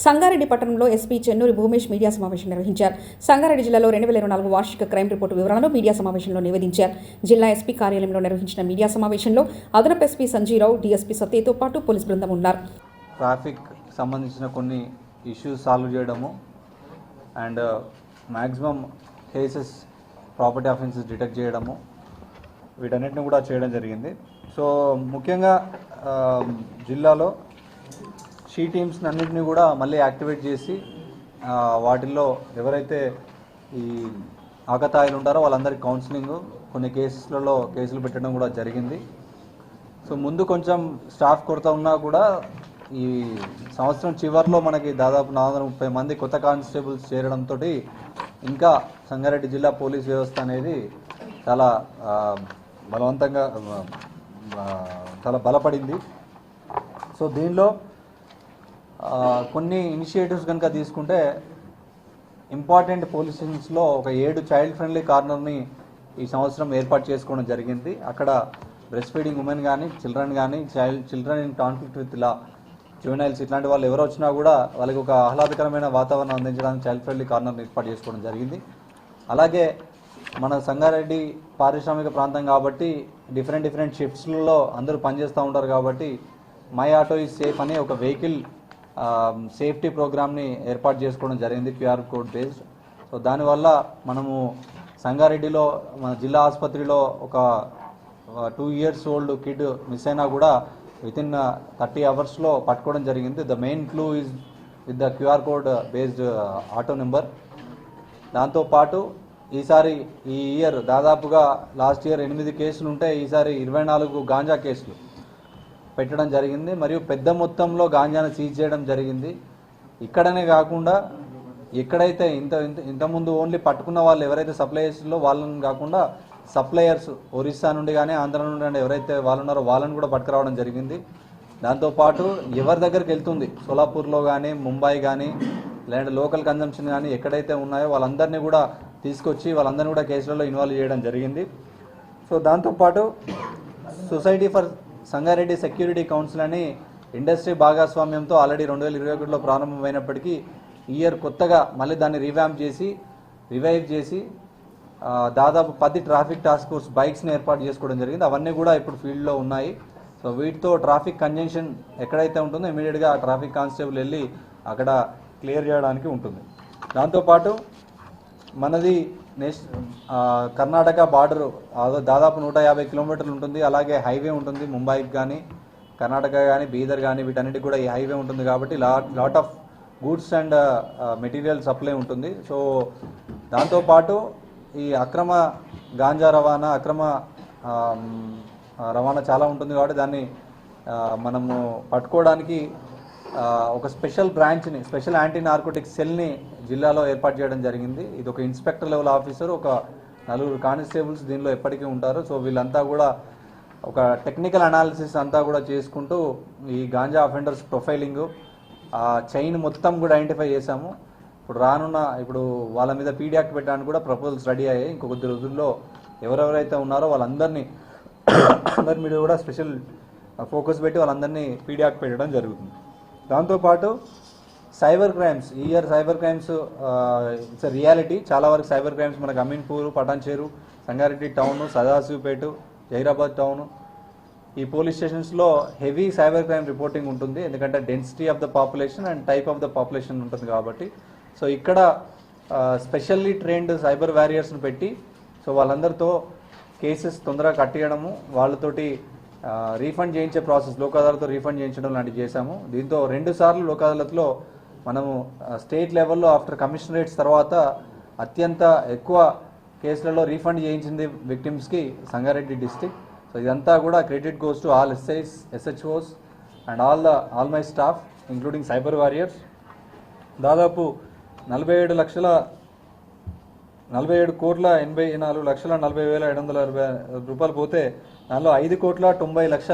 సంగారెడ్డి పట్టణంలో SP Chennuri Bhoomesh media సమావేశం నిర్వహించారు. సంగారెడ్డి జిల్లాలో రెండు వేల ఇరవై నాలుగు వార్షిక క్రైమ్ రిపోర్టు వివరాలను మీడియా సమావేశంలో నివేదించారు. జిల్లా ఎస్పీ కార్యాలయంలో నిర్వహించిన మీడియా సమావేశంలో అదనపు ఎస్పీ సంజీరావు డిఎస్పీ సత్యతో పాటు పోలీస్ బృందం ఉన్నారు. ట్రాఫిక్ సంబంధించిన కొన్ని ఇష్యూస్ సాల్వ్ చేయడము and maximum cases property offences detect చేయడము వీటన్నిటిని కూడా చేయడం జరిగింది. సో ముఖ్యంగా జిల్లాలో షీ టీమ్స్ని అన్నింటినీ కూడా మళ్ళీ యాక్టివేట్ చేసి వాటిల్లో ఎవరైతే ఈ ఆకతాయిలు ఉంటారో వాళ్ళందరికీ కౌన్సిలింగ్ కొన్ని కేసులలో కేసులు పెట్టడం కూడా జరిగింది. సో ముందు కొంచెం స్టాఫ్ కొరత ఉన్నా కూడా ఈ సంవత్సరం చివరిలో మనకి దాదాపు నాలుగు ముప్పై మంది కొత్త కానిస్టేబుల్స్ చేరడంతో ఇంకా సంగారెడ్డి జిల్లా పోలీస్ వ్యవస్థ అనేది చాలా బలవంతంగా చాలా బలపడింది. సో దీనిలో కొన్ని ఇనిషియేటివ్స్ కనుక తీసుకుంటే ఇంపార్టెంట్ పోలీస్ స్టేషన్స్లో ఒక ఏడు చైల్డ్ ఫ్రెండ్లీ కార్నర్ని ఈ సంవత్సరం ఏర్పాటు చేసుకోవడం జరిగింది. అక్కడ బ్రెస్ట్ ఫీడింగ్ ఉమెన్ కానీ చిల్డ్రన్ కానీ child children in conflict with law juveniles ఇట్లాంటి వాళ్ళు ఎవరు వచ్చినా కూడా వాళ్ళకి ఒక ఆహ్లాదకరమైన వాతావరణం అందించడానికి చైల్డ్ ఫ్రెండ్లీ కార్నర్ని ఏర్పాటు చేసుకోవడం జరిగింది. అలాగే మన సంగారెడ్డి పారిశ్రామిక ప్రాంతం కాబట్టి డిఫరెంట్ డిఫరెంట్ షిఫ్ట్స్లలో అందరూ పనిచేస్తూ ఉంటారు కాబట్టి మై ఆటో ఈజ్ సేఫ్ అనే ఒక వెహికల్ సేఫ్టీ ప్రోగ్రామ్ని ఏర్పాటు చేసుకోవడం జరిగింది క్యూఆర్ కోడ్ బేస్డ్. సో దానివల్ల మనము సంగారెడ్డిలో మన జిల్లా ఆసుపత్రిలో ఒక two years old kid miss అయినా కూడా విత్ ఇన్ థర్టీ అవర్స్లో పట్టుకోవడం జరిగింది. The main clue is with the QR code based auto number. దాంతోపాటు ఈసారి ఈ ఇయర్ దాదాపుగా లాస్ట్ ఇయర్ ఎనిమిది కేసులు ఉంటే ఈసారి ఇరవై నాలుగు గాంజా కేసులు. పెట్టడం జరిగింది. మరియు పెద్ద మొత్తంలో గాంజాను సీజ్ చేయడం జరిగింది. ఇక్కడనే కాకుండా ఎక్కడైతే ఇంత ఇంత ఇంతకుముందు ఓన్లీ పట్టుకున్న వాళ్ళు ఎవరైతే సప్లయర్స్లో వాళ్ళని కాకుండా సప్లయర్స్ ఒరిస్సా నుండి కానీ ఆంధ్ర నుండి కానీ ఎవరైతే వాళ్ళు ఉన్నారో వాళ్ళని కూడా పట్టుకురావడం జరిగింది. దాంతోపాటు ఎవరి దగ్గరికి వెళ్తుంది? సోలాపూర్లో కానీ ముంబై కానీ లేదంటే లోకల్ కన్జంప్షన్ కానీ ఎక్కడైతే ఉన్నాయో వాళ్ళందరినీ కూడా తీసుకొచ్చి వాళ్ళందరినీ కూడా కేసులలో ఇన్వాల్వ్ చేయడం జరిగింది. సో దాంతోపాటు society for Sangareddy security council అని ఇండస్ట్రీ భాగస్వామ్యంతో ఆల్రెడీ రెండు వేల ఇరవై ఒకటిలో ప్రారంభమైనప్పటికీ ఇయర్ కొత్తగా మళ్ళీ దాన్ని రివ్యాంప్ చేసి రివైవ్ చేసి దాదాపు పది ట్రాఫిక్ టాస్క్ ఫోర్స్ బైక్స్ని ఏర్పాటు చేసుకోవడం జరిగింది. అవన్నీ కూడా ఇప్పుడు ఫీల్డ్లో ఉన్నాయి. సో వీటితో ట్రాఫిక్ కంజంక్షన్ ఎక్కడైతే ఉంటుందో ఇమీడియట్గా ట్రాఫిక్ కానిస్టేబుల్ వెళ్ళి అక్కడ క్లియర్ చేయడానికి ఉంటుంది. దాంతోపాటు మనది నెక్స్ట్ కర్ణాటక బార్డర్ దాదాపు నూట యాభై కిలోమీటర్లు ఉంటుంది. అలాగే హైవే ఉంటుంది ముంబైకి కానీ కర్ణాటక కానీ బీదర్ కానీ వీటన్నిటికి కూడా ఈ హైవే ఉంటుంది కాబట్టి lot lot of goods and material supply ఉంటుంది. సో దాంతోపాటు ఈ అక్రమ గాంజా రవాణా అక్రమ రవాణా చాలా ఉంటుంది కాబట్టి దాన్ని మనము పట్టుకోవడానికి ఒక స్పెషల్ బ్రాంచ్ని స్పెషల్ యాంటీ నార్కోటిక్ సెల్ని జిల్లాలో ఏర్పాటు చేయడం జరిగింది. ఇది ఒక ఇన్స్పెక్టర్ లెవెల్ ఆఫీసర్ ఒక నలుగురు కానిస్టేబుల్స్ దీనిలో ఎప్పటికీ ఉంటారు. సో వీళ్ళంతా కూడా ఒక టెక్నికల్ అనాలిసిస్ అంతా కూడా చేసుకుంటూ ఈ గాంజా అఫెండర్స్ ప్రొఫైలింగ్ ఆ చైన్ మొత్తం కూడా ఐడెంటిఫై చేశాము. ఇప్పుడు రానున్న ఇప్పుడు వాళ్ళ మీద పీడియాక్ పెట్టడానికి కూడా ప్రపోజల్స్ రెడీ అయ్యాయి. ఇంకొద్ది కొద్ది రోజుల్లో ఎవరెవరైతే ఉన్నారో వాళ్ళందరినీ అందరి మీద కూడా స్పెషల్ ఫోకస్ పెట్టి వాళ్ళందరినీ పీడియాక్ పెట్టడం జరుగుతుంది. దాంతోపాటు సైబర్ క్రైమ్స్ ఈ year cyber crimes it's reality. చాలా వరకు సైబర్ క్రైమ్స్ మనకు అమీన్పూర్ పటాన్చేరు సంగారెడ్డి టౌన్ సదాశివపేట జైరాబాద్ టౌన్. ఈ పోలీస్ స్టేషన్స్లో హెవీ సైబర్ క్రైమ్ రిపోర్టింగ్ ఉంటుంది. ఎందుకంటే density of the population and type of the population ఉంటుంది కాబట్టి. సో ఇక్కడ స్పెషల్లీ ట్రైన్డ్ సైబర్ వారియర్స్ని పెట్టి సో వాళ్ళందరితో కేసెస్ తొందరగా కట్టేయడము వాళ్ళతోటి రీఫండ్ చేయించే ప్రాసెస్ లోక్ అదాలత్తో రీఫండ్ చేయించడం లాంటివి చేశాము. దీంతో రెండు సార్లు లోక్ అదాలత్లో మనము స్టేట్ లెవెల్లో ఆఫ్టర్ కమిషనరేట్స్ తర్వాత అత్యంత ఎక్కువ కేసులలో రీఫండ్ చేయించింది విక్టిమ్స్కి సంగారెడ్డి డిస్టిక్ సో ఇదంతా కూడా credit goes to all SIs SHOs and all the all my staff including cyber warriors. దాదాపు నలభై ఏడు లక్షల నలభై ఏడు కోట్ల ఎనభై నాలుగు లక్షల నలభై వేల ఏడు వందల అరవై రూపాయలు పోతే దానిలో ఐదు కోట్ల తొంభై లక్షల